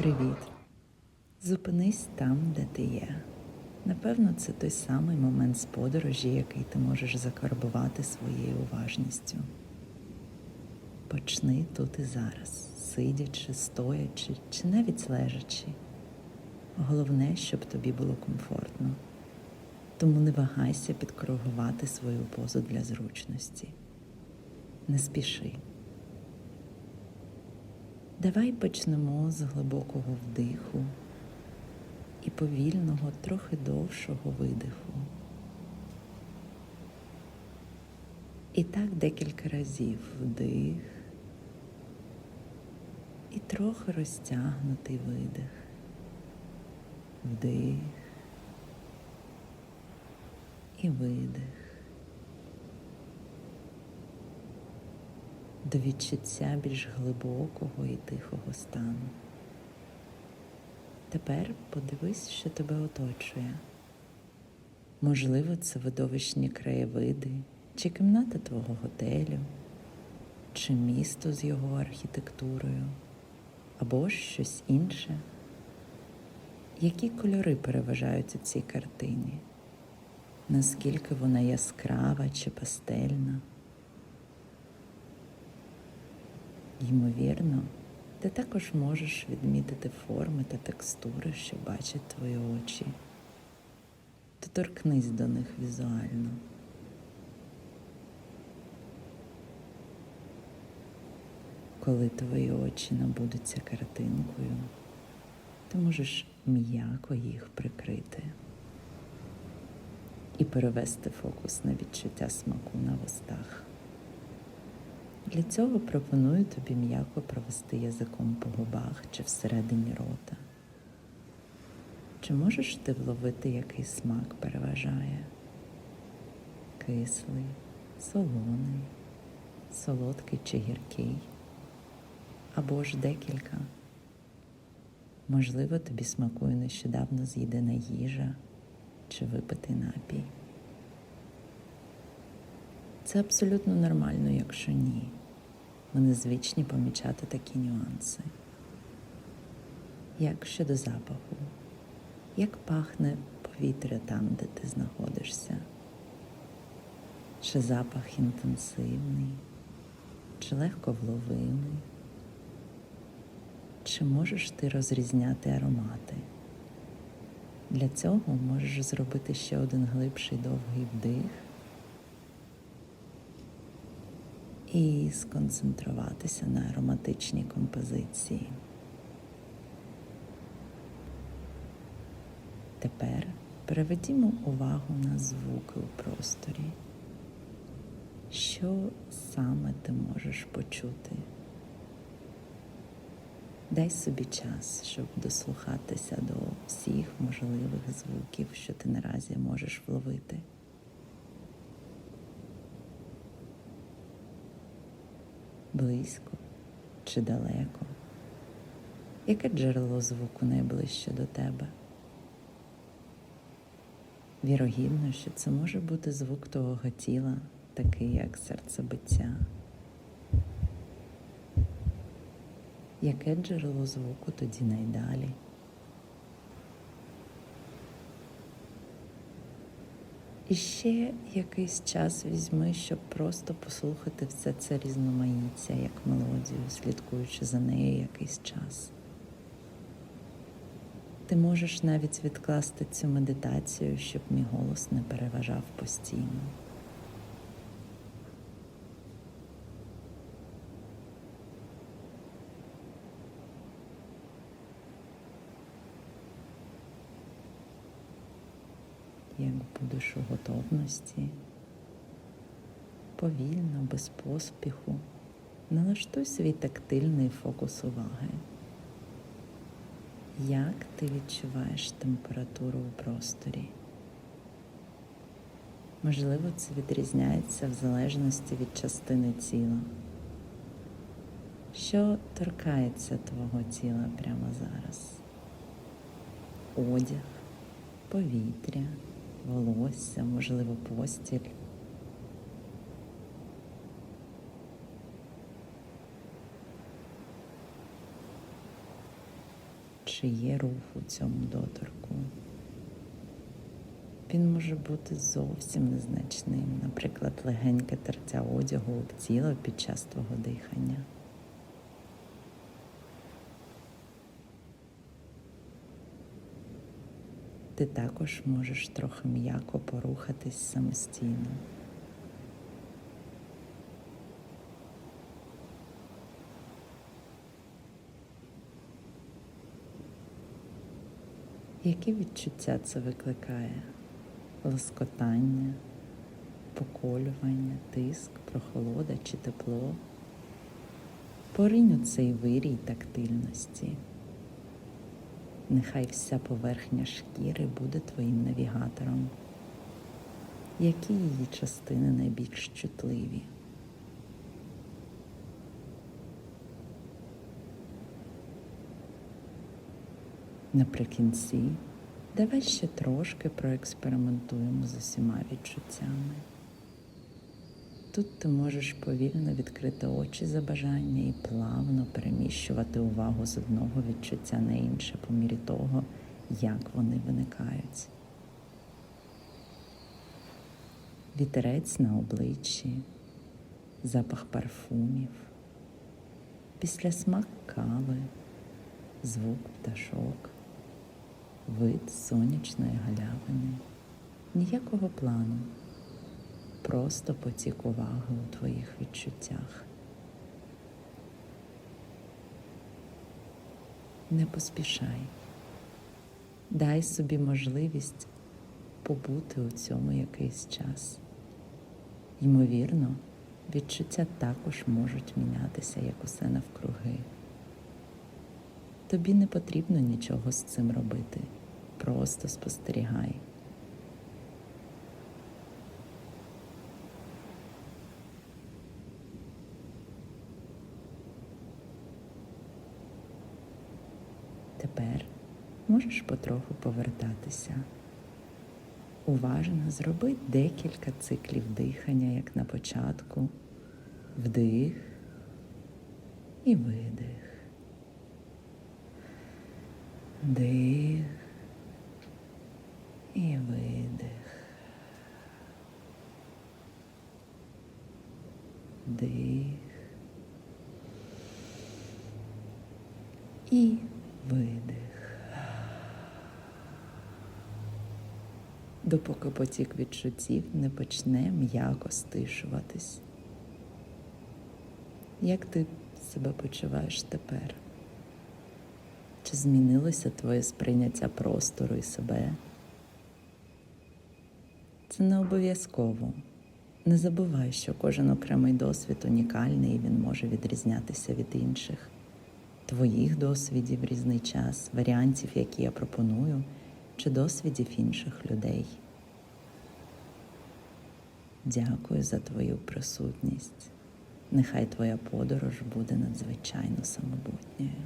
Привіт. Зупинись там, де ти є. Напевно, це той самий момент з подорожі, який ти можеш закарбувати своєю уважністю. Почни тут і зараз, сидячи, стоячи чи навіть лежачи. Головне, щоб тобі було комфортно. Тому не вагайся підкоригувати свою позу для зручності. Не спіши. Давай почнемо з глибокого вдиху і повільного, трохи довшого видиху. І так декілька разів вдих і трохи розтягнутий видих. Вдих і видих. До відчуття більш глибокого і тихого стану. Тепер подивись, що тебе оточує. Можливо, це видовищні краєвиди, чи кімната твого готелю, чи місто з його архітектурою, або щось інше. Які кольори переважають у цій картині? Наскільки вона яскрава чи пастельна? Ймовірно, ти також можеш відмітити форми та текстури, що бачать твої очі. Доторкнись до них візуально. Коли твої очі набудуться картинкою, ти можеш м'яко їх прикрити і перевести фокус на відчуття смаку на вустах. Для цього пропоную тобі м'яко провести язиком по губах чи всередині рота. Чи можеш ти вловити, який смак переважає? Кислий, солоний, солодкий чи гіркий, або ж декілька. Можливо, тобі смакує нещодавно з'їдена їжа чи випитий напій. Це абсолютно нормально, якщо ні. Не звичні помічати такі нюанси. Як щодо запаху, як пахне повітря там, де ти знаходишся? Чи запах інтенсивний, чи легко вловимий? Чи можеш ти розрізняти аромати? Для цього можеш зробити ще один глибший довгий вдих і сконцентруватися на ароматичній композиції. Тепер переведімо увагу на звуки у просторі. Що саме ти можеш почути? Дай собі час, щоб дослухатися до всіх можливих звуків, що ти наразі можеш вловити. Близько чи далеко? Яке джерело звуку найближче до тебе? Вірогідно, що це може бути звук твого тіла, такий як серцебиття. Яке джерело звуку тоді найдалі? І ще якийсь час візьми, щоб просто послухати все це різноманіття, як мелодію, слідкуючи за нею якийсь час. Ти можеш навіть відкласти цю медитацію, щоб мій голос не переважав постійно. Як будеш у готовності, повільно, без поспіху, налаштуй свій тактильний фокус уваги. Як ти відчуваєш температуру у просторі? Можливо, це відрізняється в залежності від частини тіла. Що торкається твого тіла прямо зараз? Одяг, повітря, волосся, можливо, постіль. чи є рух у цьому доторку. Він може бути зовсім незначним, наприклад, легеньке тертя одягу об тіло під час твого дихання. Ти також можеш трохи м'яко порухатись самостійно. Які відчуття це викликає? Лоскотання, поколювання, тиск, прохолода чи тепло? Поринь у цей вирій тактильності. Нехай вся поверхня шкіри буде твоїм навігатором. Які її частини найбільш чутливі? Наприкінці давай ще трошки проекспериментуємо з усіма відчуттями. Тут ти можеш повільно відкрити очі за бажання і плавно переміщувати увагу з одного відчуття на інше по мірі того, як вони виникають. Вітерець на обличчі, запах парфумів, після смак кави, звук пташок, вид сонячної галявини, ніякого плану. Просто потік уваги у твоїх відчуттях. Не поспішай. Дай собі можливість побути у цьому якийсь час. Ймовірно, відчуття також можуть мінятися, як усе навкруги. Тобі не потрібно нічого з цим робити. Просто спостерігай. Тепер можеш потроху повертатися. Уважно зроби декілька циклів дихання, як на початку. Вдих і видих. Дих і видих. Дих. І видих. Допоки потік відчуттів не почне м'яко стишуватись. Як ти себе почуваєш тепер? Чи змінилося твоє сприйняття простору і себе? Це не обов'язково. Не забувай, що кожен окремий досвід унікальний і він може відрізнятися від інших. Твоїх досвідів різний час, варіантів, які я пропоную, чи досвідів інших людей. Дякую за твою присутність. Нехай твоя подорож буде надзвичайно самобутньою.